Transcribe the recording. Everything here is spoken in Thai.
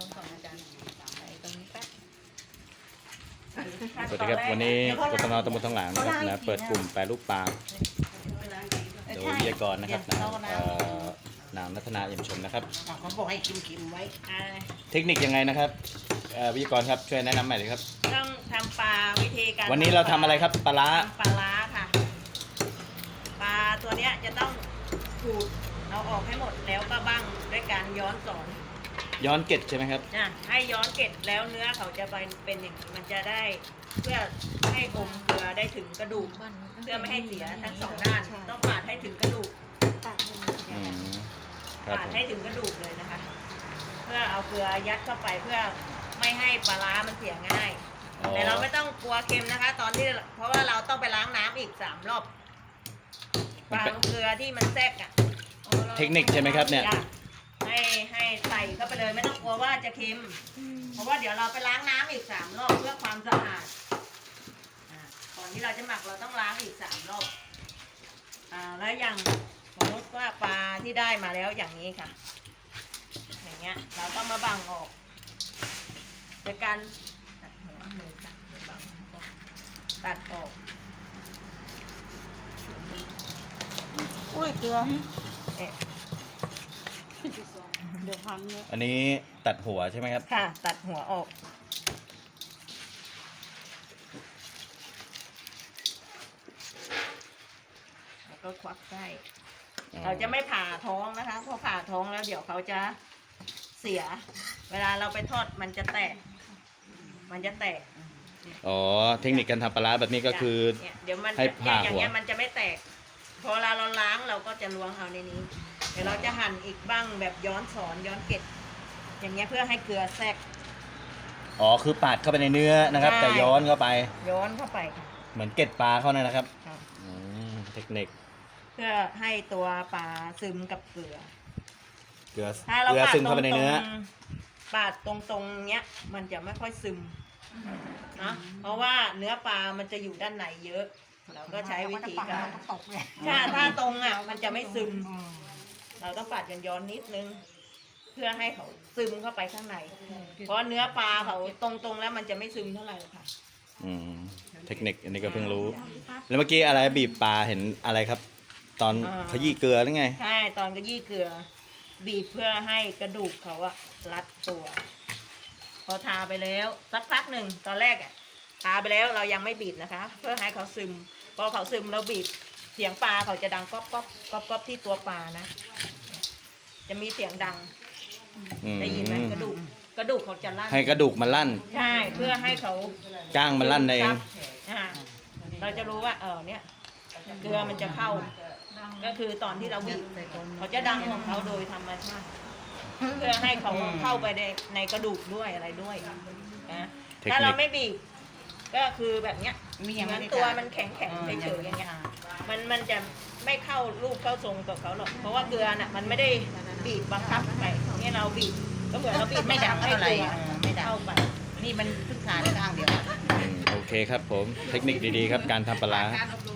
ลงก่อนอาจารย์ใส่ตรงนี้แป๊บสวัสดีครับ วันนี้กศนตำบลทองหลางนะครับนะเปิดกลุ่มแปรรูปปลาโดยวิทยากรนะครับนางเอ่อนางนัทนาเอี่ยมชมนะครับ เขาบอกให้คิมๆไว้อ่าเทคนิคยังไงนะครับเอ่อวิทยากรครับช่วยแนะนำหน่อยเลยครับ ต้องทำปลาวิธีการวันนี้เราทำอะไรครับปลาร้า ทำปลาร้าค่ะ ปลาตัวเนี้ยจะต้องขูดเอาออกให้หมดแล้วก็บ้างด้วยการย้อนสอน ย้อนเกล็ดใช่ไหมครับ นะให้ย้อนเกล็ดแล้วเนื้อเขาจะเป็นเป็นอย่างนี้มันจะได้เพื่อให้อมเกลือได้ถึงกระดูกเพื่อไม่ให้เสียทั้งสองด้าน ต้องปาดให้ถึงกระดูกอืมครับปาดผมให้ถึงกระดูกเลยนะคะ เพื่อเอาเกลือยัดเข้าไปเพื่อไม่ให้ปลาร้ามันเสียง่าย อ๋อแต่เราไม่ต้องกลัวเค็มนะคะ ตอนที่เพราะว่าเราต้องไปล้างน้ำอีกสามรอบปลาเกลือที่มันแทรกอะเทคนิคใช่ไหมครับเนี่ย จ้ะ ให้ให้ใส่เข้าไปเลยไม่ต้องกลัวว่าจะเค็ม เพราะว่าเดี๋ยวเราไปล้างน้ำอีกสามรอบเพื่อความสะอาดอ่าก่อนที่เราจะหมักเราต้องล้างอีกสามรอบอ่าแล้วอย่างสมมติว่าปลาที่ได้มาแล้วอย่างนี้ค่ะ อย่างเงี้ยเราก็มาบังออกโดยการตัดหัวมือตัดบังออกตัดออก อุ้ยเกลือ เอ๊ะ เดี๋ยวพังเนี่ยอันนี้ตัดหัวใช่ไหมครับ ค่ะ ตัดหัวออก แล้วก็ควักไส้อ๋อเราจะไม่ผ่าท้องนะคะเพราะผ่าท้องแล้วเดี๋ยวเขาจะเสีย เวลาเราไปทอดมันจะแตก มันจะแตก อ๋อ เทคนิคการทำปลาร้าแบบนี้ก็คือเนี่ยเดี๋ยวมันให้จะผ่าอย่างหัว เงี้ยมันจะไม่แตกพ อเวลาเราล้างเราก็จะล้วงเอาในนี้ เดี๋ยวเราจะหั่นอีกบ้างแบบย้อนสอนย้อนเกล็ด อย่างเงี้ยเพื่อให้เกลือแทรก อ๋อคือปาดเข้าไปในเนื้อนะครับ ใช่ แต่ย้อนเข้าไปย้อนเข้าไปค่ะเหมือนเกล็ดปลาเขานั่นนะครับครับอืมเทคนิคเพื่อให้ตัวปลาซึมกับเกลือ เกลือถ้าเราเกลือปาดซึมตรเข้างไปในเนื้อ ๆปาดตรงๆเนี้ยมันจะไม่ค่อยซึมนะเพราะว่าเนื้อปลามันจะอยู่ด้านในเยอะ เราก็ใช้วิธีการ ตกเลยถ้าถ้าตรงอะมันจะไม่ซึมเราต้องปาดย้อนๆนิดนึง เพื่อให้เขาซึมเข้าไปข้างใน เพราะเนื้อปลาเขาตรงๆแล้วมันจะไม่ซึมเท่าไหร่หรอกค่ะ อืมเทคนิคอันนี้ก็เพิ่งรู้ แล้วเมื่อกี้อะไรบีบปลาเห็นอะไรครับ ตอนอ่า ขยี้เกลือหรือไง ใช่ตอนกระยี่เกลือ บีบเพื่อให้กระดูกเขาอะรัดตัว พอทาไปแล้วสักพักหนึ่งตอนแรกอะ ทาไปแล้วเรายังไม่บีบนะคะ เพื่อให้เขาซึม พอเขาซึมเราบีบเสียงปลาเขาจะดังก๊อบก๊อบก๊อบก๊อบที่ตัวปลานะ จะมีเสียงดังอืมได้ยินไหมกระดูกกระดูกเขาจะลั่นให้กระดูกมันลั่น ใช่เพื่อให้เขาก้างมันลั่นเอง อ่าเราจะรู้ว่าเออเนี่ยเกลือมันจะเข้า ก็คือตอนที่เราบีบเขาจะดังของเขาโดยธรรมชาติเพื่อให้เขาเข้าไปในในกระดูกด้วยอะไรด้วยนะเทคนิค ถ้าเราไม่บีบ ก็คือแบบเนี้ยมีเหอย่างมือนตัวมันแข็งแข็งๆเฉยๆอย่างเงี้ยมันมันจะไม่เข้ารูปเข้าทรงกับเขาหรอกเพราะว่าเกลือน่ะมันไม่ได้บีบบังคับไปนี่เราบีบก็เหมือนเราบีบไม่ดังให้เท่าไหร่เกลือเออไม่ดังเข้าไปนี่มันเพิ่งทานได้ข้างเดียวอืมโอเคครับผมเทคนิคดีๆครับการทำปลาร้าการอบรม